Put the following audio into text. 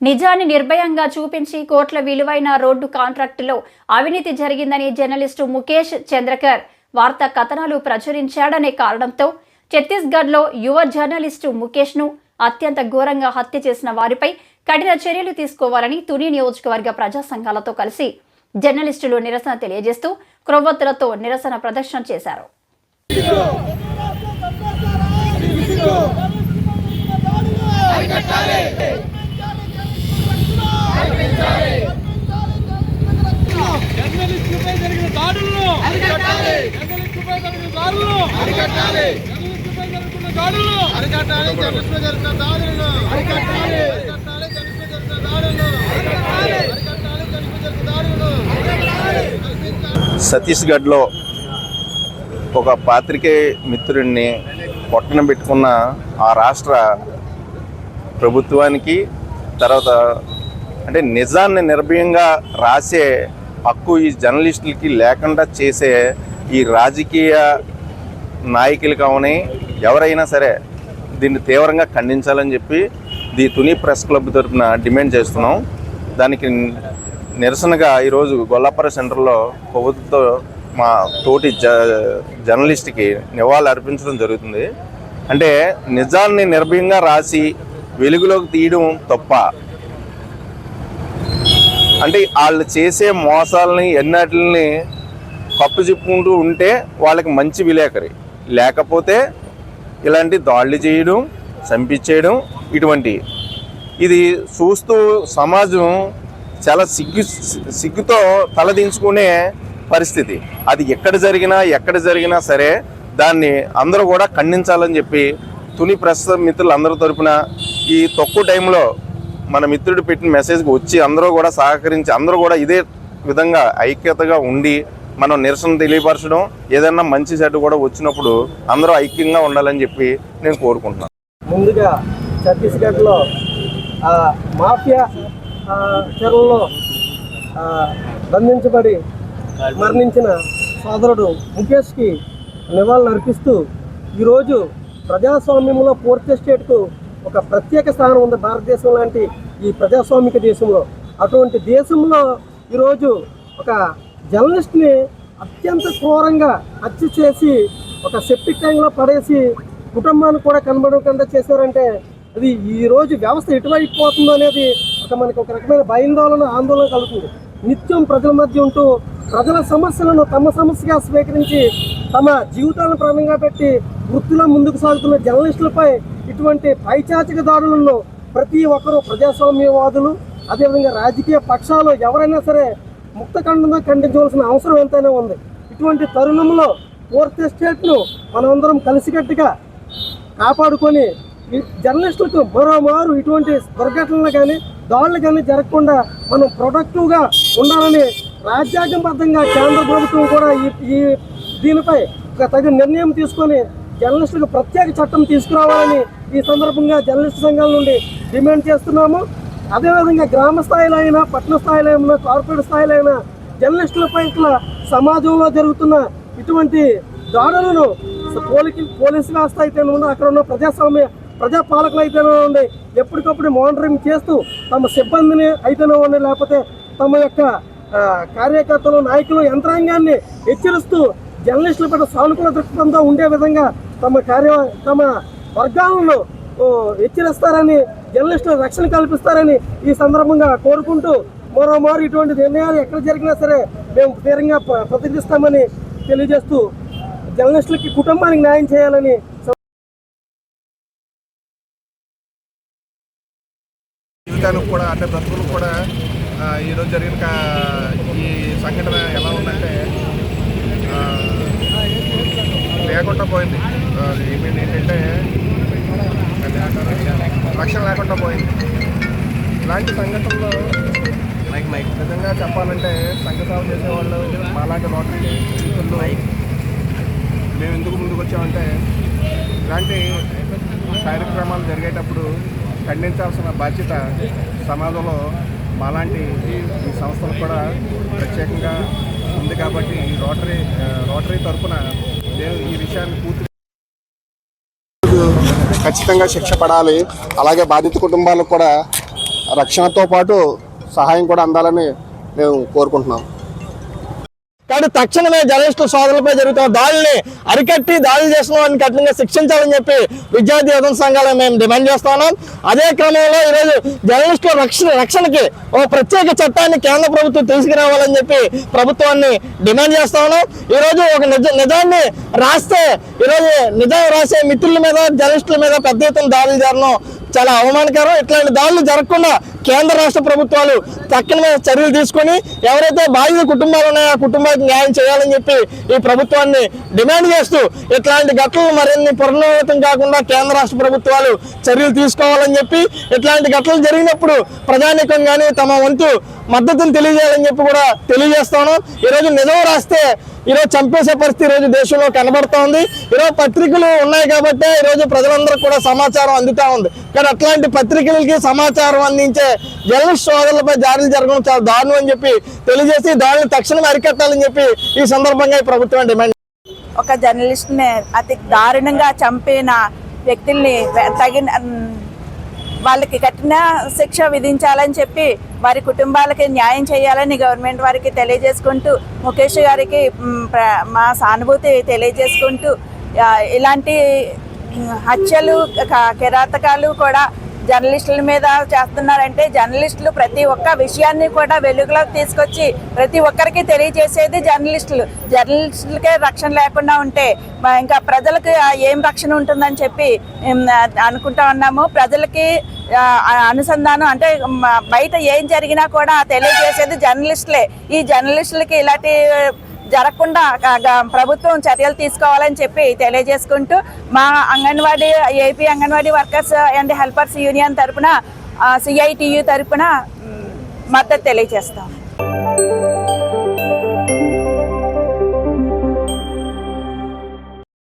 నిజాన్ని నిర్భయంగా చూపించి కోట్ల విలువైన రోడ్డు కాంట్రాక్టులో అవినీతి జరిగిందని జర్నలిస్టు ముఖేష్ చంద్రకర్ వార్తా కథనాలు ప్రచురించాడనే కారణంతో ఛత్తీస్గఢ్లో యువ జర్నలిస్టు ముఖేష్ను అత్యంత ఘోరంగా హత్య చేసిన వారిపై కఠిన చర్యలు తీసుకోవాలని తుని నియోజకవర్గ ప్రజా సంఘాలతో కలిసి జర్నలిస్టులు నిరసన తెలియజేస్తూ క్రొవ్వొత్తులతో నిరసన ప్రదర్శన చేశారు జర్నలిస్టులపై జరిగిన దాడులను అరికట్టాలి జర్నలిస్టులపై జరిగిన అరికట్టాలి. జర్నలిస్టులపై జరుగుతున్న దాడులను అరికట్టాలి. దాడులను దాడులను ఛత్తీస్గఢ్లో ఒక పాత్రికేయ మిత్రుడిని పొట్టన పెట్టుకున్న ఆ రాష్ట్ర ప్రభుత్వానికి తర్వాత అంటే నిజాన్ని నిర్భయంగా రాసే హక్కు ఈ జర్నలిస్టులకి లేకుండా చేసే ఈ రాజకీయ నాయకులు కావని ఎవరైనా సరే దీన్ని తీవ్రంగా ఖండించాలని చెప్పి ది తుని ప్రెస్ క్లబ్ తరఫున డిమాండ్ చేస్తున్నాం. దానికి నిరసనగా ఈరోజు గొల్లాపర సెంటర్లో కొవ్వొత్తుతో మా తోటి జ జర్నలిస్ట్కి నివాళులు అర్పించడం జరుగుతుంది. అంటే నిజాన్ని నిర్భయంగా రాసి వెలుగులోకి తీయడం తప్ప అంటే వాళ్ళు చేసే మోసాలని ఎన్నటిని కప్పు చెప్పుకుంటూ ఉంటే వాళ్ళకి మంచి విలేకరి. లేకపోతే ఇలాంటి దాడులు చేయడం చంపించేయడం ఇటువంటి. ఇది చూస్తూ సమాజం చాలా సిగ్గు సిగ్గుతో తలదించుకునే పరిస్థితి. అది ఎక్కడ జరిగినా ఎక్కడ జరిగినా సరే దాన్ని అందరూ కూడా ఖండించాలని చెప్పి తుని ప్రస్తుత మిత్రులు అందరి తరపున ఈ తక్కువ టైంలో మన మిత్రుడు పెట్టిన మెసేజ్కి వచ్చి అందరూ కూడా సహకరించి అందరూ కూడా ఇదే విధంగా ఐక్యతగా ఉండి మనం నిరసన తెలియపరచడం ఏదైనా మంచి చెడ్డ కూడా వచ్చినప్పుడు అందరూ ఐక్యంగా ఉండాలని చెప్పి నేను కోరుకుంటున్నాను. ముందుగా ఛత్తీస్గఢ్లో మాఫియా ఆ, చెరలో బంధించబడి మరణించిన సోదరుడు ముఖేష్కి నివాళులు అర్పిస్తూ ఈరోజు ప్రజాస్వామ్యంలో పూర్తి స్టేట్కు ఒక ప్రత్యేక స్థానం ఉంది భారతదేశం లాంటి ఈ ప్రజాస్వామిక దేశంలో. అటువంటి దేశంలో ఈరోజు ఒక జర్నలిస్ట్ని అత్యంత క్రూరంగా హత్య చేసి ఒక సెప్టిక్ ట్యాంక్లో పడేసి కుటుంబానికి కూడా కనబడకుండా చేశారంటే అది ఈరోజు వ్యవస్థ ఎటువైపు పోతుందో అనేది ఒక మనకు ఒక రకమైన భయాందోళన ఆందోళన కలుగుతుంది. నిత్యం ప్రజల మధ్య ఉంటూ ప్రజల సమస్యలను తమ సమస్యగా స్వీకరించి తమ జీవితాలను ప్రాణంగా పెట్టి వృత్తిలో ముందుకు సాగుతున్న జర్నలిస్టులపై ఇటువంటి పైచాచిక దాడులను ప్రతి ఒక్కరూ ప్రజాస్వామ్యవాదులు అదేవిధంగా రాజకీయ పక్షాలు ఎవరైనా సరే ముక్తఖండంగా ఖండించవలసిన అవసరం ఎంతైనా ఉంది. ఇటువంటి తరుణంలో ఫోర్త్ ఎస్టేట్ను మనమందరం కలిసికట్టుగా కాపాడుకొని ఈ జర్నలిస్టులకు మరోమారు ఇటువంటి దుర్ఘటనలు కానీ దాడులు కానీ జరగకుండా మనం ప్రొడక్టివ్గా ఉండాలని రాజ్యాంగబద్ధంగా కేంద్ర ప్రభుత్వం కూడా ఈ ఈ దీనిపై ఒక తగిన నిర్ణయం తీసుకొని జర్నలిస్టులకు ప్రత్యేక చట్టం తీసుకురావాలని ఈ సందర్భంగా జర్నలిస్టు సంఘాల నుండి డిమాండ్ చేస్తున్నాము. అదేవిధంగా గ్రామ స్థాయిలో అయినా పట్టణ స్థాయిలో అయినా కార్పొరేట్ స్థాయిలో అయినా జర్నలిస్టులపై ఇట్లా సమాజంలో జరుగుతున్న ఇటువంటి దాడులను పోలీకి పోలీసు వ్యవస్థ అయితే ఉంది అక్కడ ఉన్న ప్రజాస్వామ్య ప్రజాపాలకులు అయితేనే ఉండి ఎప్పటికప్పుడు మానిటరింగ్ చేస్తూ తమ సిబ్బందిని అయితేనే ఉండి లేకపోతే తమ యొక్క కార్యకర్తలు నాయకులు యంత్రాంగాన్ని హెచ్చరిస్తూ జర్నలిస్టుల పట్ల సానుకూల దృక్పథంతో ఉండే విధంగా తమ కార్య తమ వర్గాలను హెచ్చరిస్తారని జర్నలిస్టుల రక్షణ కల్పిస్తారని ఈ సందర్భంగా కోరుకుంటూ మరోమారు ఇటువంటి నిర్ణయాలు ఎక్కడ జరిగినా సరే మేము తీవ్రంగా ప్ర- ప్రతిఘటిస్తామని తెలియజేస్తూ జర్నలిస్టులకి కుటుంబానికి న్యాయం చేయాలని జీవితానికి కూడా అంటే బ్రతుకులకు కూడా ఈరోజు జరిగిన ఈ సంఘటన ఎలా ఉందంటే లేకుండా పోయింది. అది ఏంటంటే రక్షణ లేకుండా పోయింది. ఇలాంటి సంఘటనలు నిజంగా చెప్పాలంటే సంఘసేవ చేసేవాళ్ళు మాలాంటి రోటరీ మిత్రులు మేము ఎందుకు ముందుకు వచ్చామంటే ఇలాంటి కార్యక్రమాలు జరిగేటప్పుడు ఖండించాల్సిన బాధ్యత సమాజంలో మాలాంటి ఈ సంస్థలు కూడా ప్రత్యేకంగా ఉంది కాబట్టి ఈ రోటరీ రోటరీ తరఫున నేను ఈ విషయాన్ని పూర్తి ఖచ్చితంగా శిక్ష పడాలి. అలాగే బాధిత కుటుంబాలకు కూడా రక్షణతో పాటు సహాయం కూడా అందాలని మేము కోరుకుంటున్నాం. కాబట్టి తక్షణమే జర్నలిస్టు సోదరులపై జరుగుతున్న దాడిని అరికట్టి దాడులు చేసిన వారిని కఠినంగా శిక్షించాలని చెప్పి విద్యార్థి యువత సంఘాలు మేము డిమాండ్ చేస్తున్నాం అదే క్రమంలో ఈరోజు జర్నలిస్టుల రక్షణ రక్షణకి ఓ ప్రత్యేక చట్టాన్ని కేంద్ర ప్రభుత్వం తీసుకురావాలని చెప్పి ప్రభుత్వాన్ని డిమాండ్ చేస్తా ఉన్నాం. ఈరోజు ఒక నిజ నిజాన్ని రాస్తే ఈరోజు నిజం రాసే మిత్రుల మీద జర్నలిస్టుల మీద పెద్ద ఎత్తున దాడులు జరగడం చాలా అవమానకరం. ఇట్లాంటి దాడులు జరగకుండా కేంద్ర రాష్ట్ర ప్రభుత్వాలు తక్షణ చర్యలు తీసుకొని ఎవరైతే బాధిత కుటుంబాలు ఉన్నాయో ఆ కుటుంబాలకు న్యాయం చేయాలని చెప్పి ఈ ప్రభుత్వాన్ని డిమాండ్ చేస్తూ ఇట్లాంటి ఘటనలు మరిన్ని పునరావృతం కాకుండా కేంద్ర రాష్ట్ర ప్రభుత్వాలు చర్యలు తీసుకోవాలని చెప్పి ఇట్లాంటి ఘటనలు జరిగినప్పుడు ప్రజానీకం కానీ తమ వంతు మద్దతును తెలియజేయాలని చెప్పి కూడా తెలియజేస్తాను. ఈరోజు నిజం రాస్తే ఈరోజు చంపేసే పరిస్థితి ఈరోజు దేశంలో కనబడుతూ ఉంది. ఈరోజు పత్రికలు ఉన్నాయి కాబట్టి ఈరోజు ప్రజలందరూ కూడా సమాచారం అందుతా ఉంది. కానీ అట్లాంటి పత్రికలకి సమాచారం అందించే జర్నలిస్ట్ సోదరులపై దాడులు జరగడం చాలా దారుణం అని చెప్పి తెలియజేసి దానిని తక్షణం అరికట్టాలని చెప్పి ఈ సందర్భంగా ఈ ప్రభుత్వం డిమాండ్ ఒక జర్నలిస్ట్ని అతి దారుణంగా చంపిన వ్యక్తుల్ని తగిన వాళ్ళకి కఠిన శిక్ష విధించాలని చెప్పి వారి కుటుంబాలకి న్యాయం చేయాలని గవర్నమెంట్ వారికి తెలియజేసుకుంటూ ముఖేష్ గారికి మా సానుభూతి తెలియజేసుకుంటూ ఇలాంటి హత్యలు క- కిరాతకాలు కూడా జర్నలిస్టుల మీద చేస్తున్నారంటే జర్నలిస్టులు ప్రతి ఒక్క విషయాన్ని కూడా వెలుగులోకి తీసుకొచ్చి ప్రతి ఒక్కరికి తెలియజేసేది జర్నలిస్టులు. జర్నలిస్టులకే రక్షణ లేకుండా ఉంటే ఇంకా ప్రజలకు ఏం రక్షణ ఉంటుందని చెప్పి అనుకుంటా ఉన్నాము. ప్రజలకి అనుసంధానం అంటే బయట ఏం జరిగినా కూడా తెలియజేసేది జర్నలిస్టులే. ఈ జర్నలిస్టులకి ఇలాంటి జరగకుండా ప్రభుత్వం చర్యలు తీసుకోవాలని చెప్పి తెలియజేసుకుంటూ మా anganwadi AP anganwadi workers and helpers union తరఫున సిఐటియు తరఫున మద్దతు తెలియజేస్తాం.